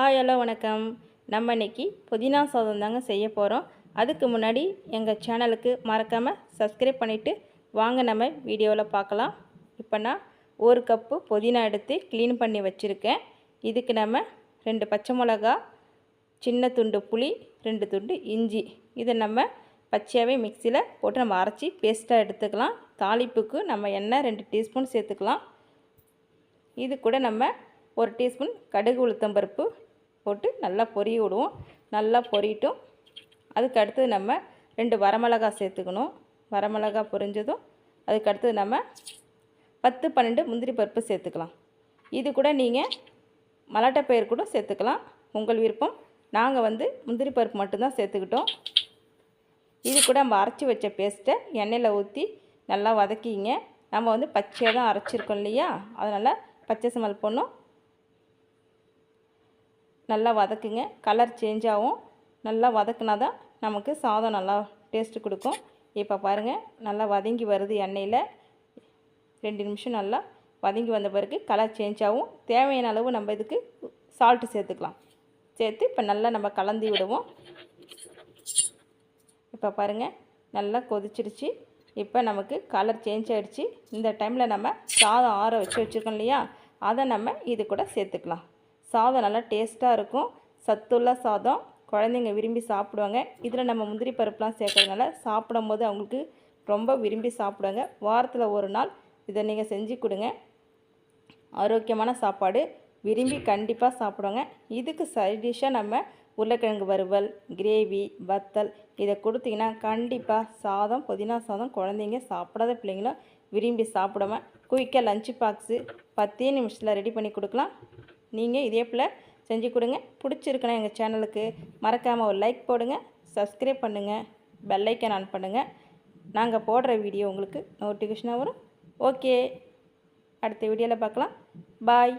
Hi hello வணக்கம். நம்ம இன்றைக்கி புதினா சாதம் தாங்க செய்ய போகிறோம் அதுக்கு முன்னாடி எங்கள் சேனலுக்கு மறக்காமல் சப்ஸ்கிரைப் பண்ணிவிட்டு வாங்க நம்ம வீடியோவில் பார்க்கலாம். இப்போ நான் ஒரு கப்பு புதினா எடுத்து க்ளீன் பண்ணி வச்சுருக்கேன். இதுக்கு நம்ம ரெண்டு பச்சை மிளகா சின்ன துண்டு புளி ரெண்டு துண்டு இஞ்சி. இதை நம்ம பச்சையாகவே மிக்சியில் போட்டு நம்ம அரைச்சி பேஸ்ட்டாக எடுத்துக்கலாம். தாளிப்புக்கு நம்ம எண்ணெய் ரெண்டு டீஸ்பூன் சேர்த்துக்கலாம். இது கூட நம்ம ஒரு டீஸ்பூன் கடுகு உளுத்தம்பருப்பு போட்டு நல்லா பொரிய விடுவோம். நல்லா பொரியட்டும் அதுக்கு அடுத்தது நம்ம ரெண்டு வரமிளகா சேர்த்துக்கணும். வரமிளகா பொரிஞ்சதும் அதுக்கு அடுத்தது நம்ம பத்து பன்னெண்டு முந்திரி பருப்பு சேர்த்துக்கலாம். இது கூட நீங்கள் மலாட்டை பயிர் கூட சேர்த்துக்கலாம். உங்கள் விருப்பம். நாங்கள் வந்து முந்திரி பருப்பு மட்டும்தான் சேர்த்துக்கிட்டோம். இது கூட நம்ம அரைச்சி வச்ச பேஸ்ட்டை எண்ணெயில் ஊற்றி நல்லா வதக்கிங்க. நம்ம வந்து பச்சையாக தான் அரைச்சிருக்கோம் இல்லையா? அதனால் பச்சை சமல் பண்ணும். நல்லா வதக்குங்க. கலர் சேஞ்ச் ஆகும். நல்லா வதக்குனா தான் நமக்கு சாதம் நல்லா டேஸ்ட்டு கொடுக்கும். இப்போ பாருங்கள் நல்லா வதங்கி வருது எண்ணெயில். ரெண்டு நிமிஷம் நல்லா வதங்கி வந்த பிறகு கலர் சேஞ்ச் ஆகும். தேவையான அளவு நம்ம இதுக்கு சால்ட்டு சேர்த்துக்கலாம். சேர்த்து இப்போ நல்லா நம்ம கலந்து விடுவோம். இப்போ பாருங்கள் நல்லா கொதிச்சிருச்சு. இப்போ நமக்கு கலர் சேஞ்ச் ஆகிடுச்சு இந்த டைமில் நம்ம சாதம் ஆற வச்சு வச்சுருக்கோம் இல்லையா? அதை நம்ம இது கூட சேர்த்துக்கலாம். சாதம் நல்லா டேஸ்ட்டாக இருக்கும். சத்துள்ள சாதம் குழந்தைங்க விரும்பி சாப்பிடுவாங்க. இதில் நம்ம முந்திரி பருப்புலாம் சேர்க்கறதுனால சாப்பிடும்போது அவங்களுக்கு ரொம்ப விரும்பி சாப்பிடுவாங்க. வாரத்தில் ஒரு நாள் இதை நீங்கள் செஞ்சு கொடுங்க. ஆரோக்கியமான சாப்பாடு விரும்பி கண்டிப்பாக சாப்பிடுவாங்க. இதுக்கு சைட் நம்ம உருளைக்கிழங்கு வறுவல் கிரேவி வத்தல் இதை கொடுத்தீங்கன்னா கண்டிப்பாக சாதம் புதினா சாதம் குழந்தைங்க சாப்பிடாத பிள்ளைங்களும் விரும்பி சாப்பிடாம குயிக்காக லஞ்சு பாக்ஸு பத்தே நிமிஷத்தில் ரெடி பண்ணி கொடுக்கலாம். நீங்கள் இதே போல் செஞ்சு கொடுங்க. பிடிச்சிருக்குன்னா எங்கள் சேனலுக்கு மறக்காமல் ஒரு லைக் போடுங்க. சப்ஸ்கிரைப் பண்ணுங்கள் பெல்லைக்கன் ஆன் பண்ணுங்கள் நாங்கள் போடுற வீடியோ உங்களுக்கு நோட்டிஃபிகேஷனாக வரும். ஓகே அடுத்த வீடியோவில் பார்க்கலாம். பாய்